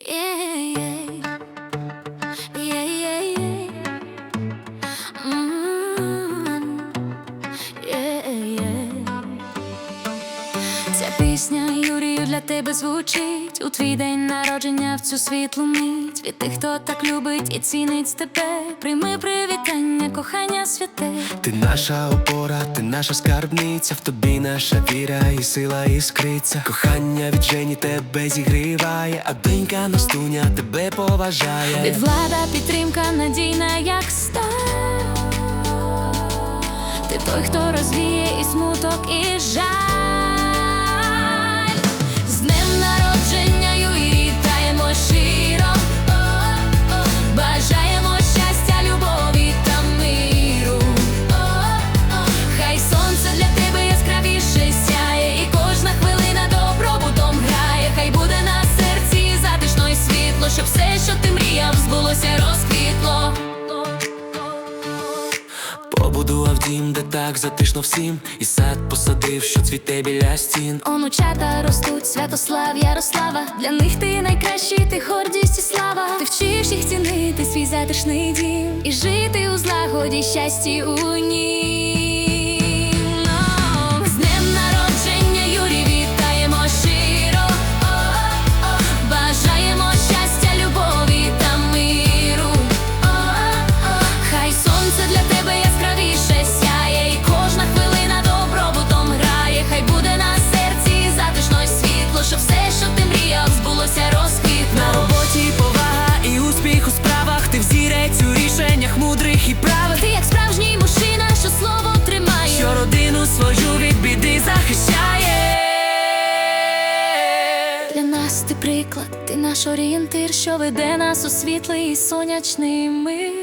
Yeah, Ця пісня Юрію для тебе звучить у твій день народження в цю світлу мить від тих, хто так любить і цінить тебе. Прийми привітання, кохання святе. Ти наша опора, ти наша скарбниця, в тобі наша віра і сила іскриться. Кохання від Жені тебе зігріває, а донька Настуня тебе поважає. Від влада підтримка надійна, як сталь Ти той, хто розвіє і смуток, і щоб все, що ти мріяв, збулося, розквітло. Побудував дім, де так затишно всім, і сад посадив, що цвіте біля стін. Онучата ростуть, Святослав, Ярослава. Для них ти найкращий, ти гордість і слава. Ти вчиш їх цінити свій затишний дім і жити у злагоді, щасті у нім. Ти приклад, ти наш орієнтир, що веде нас у світлий і сонячний мир.